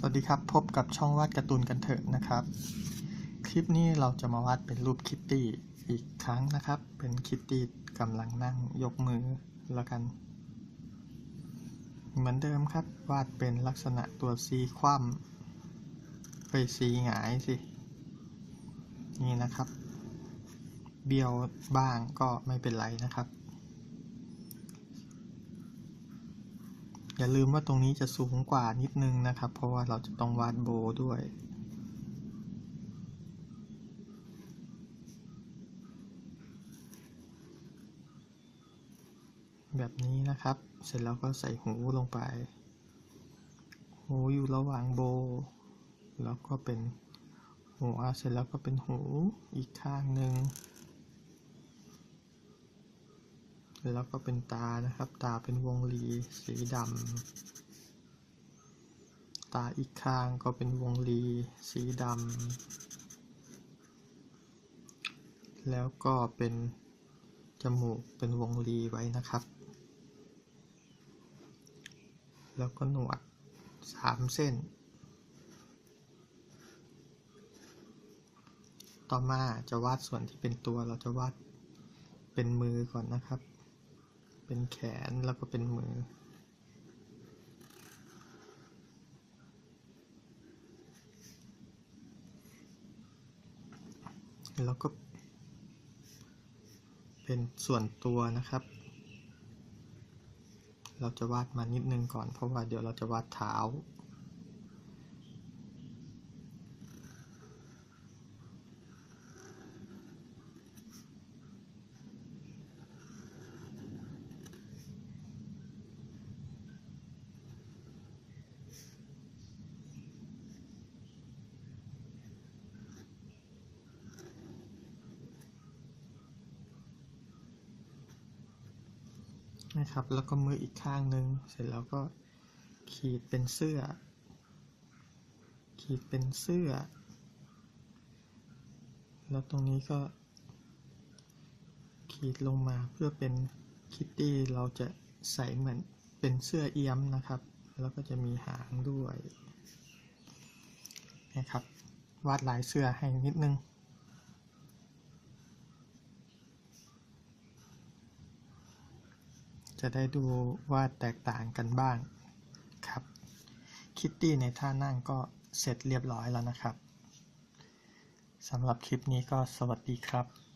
สวัสดีครับ พบกับช่องวาดการ์ตูนกันเถอะนะครับ คลิปนี้เราจะมาวาดเป็นรูปคิตตี้อีกครั้งนะครับ เป็นคิตตี้กำลังนั่งยกมือแล้วกัน เหมือนเดิมครับ วาดเป็นลักษณะตัวซีคว่ำไปซีหงายสิ นี่นะครับ เบี้ยวบ้างก็ไม่เป็นไรนะครับ อย่าลืมว่าตรงนี้จะสูงกว่านิดนึงนะครับ เพราะว่าเราจะต้องวาดโบด้วย แบบนี้นะครับ เสร็จแล้วก็ใส่หูลงไป หูอยู่ระหว่างโบ แล้วก็เป็นหัวเสร็จแล้วก็เป็นหูอีกข้างหนึ่ง แล้วก็เป็นตานะครับ ตาเป็นวงรีสีดำตาอีกข้างก็เป็นวงรีสีดำแล้วก็เป็นจมูกเป็นวงรีไว้นะครับ แล้วก็หนวดสามเส้น ต่อมาจะวาดส่วนที่เป็นตัวเราจะวาดเป็นมือก่อนนะครับ เป็นแขนแล้วก็เป็นมือ แล้วก็ เป็นส่วนตัวนะครับ เราจะวาดมานิดนึงก่อนเพราะว่าเดี๋ยวเราจะวาดเท้า นะครับ แล้วก็มืออีกข้างหนึ่งเสร็จแล้วก็ขีดเป็นเสื้อ ขีดเป็นเสื้อ แล้วตรงนี้ก็ ขีดลงมาเพื่อเป็นคิตตี้เราจะใส่เหมือนเป็นเสื้อเอี้ยมนะครับ แล้วก็จะมีหางด้วยนะครับ วาดลายเสื้อให้นิดนึง จะได้ดูว่าแตกต่างกันบ้างครับ คิตตี้ในท่านั่งก็เสร็จเรียบร้อยแล้วนะครับสำหรับคลิปนี้ก็สวัสดีครับ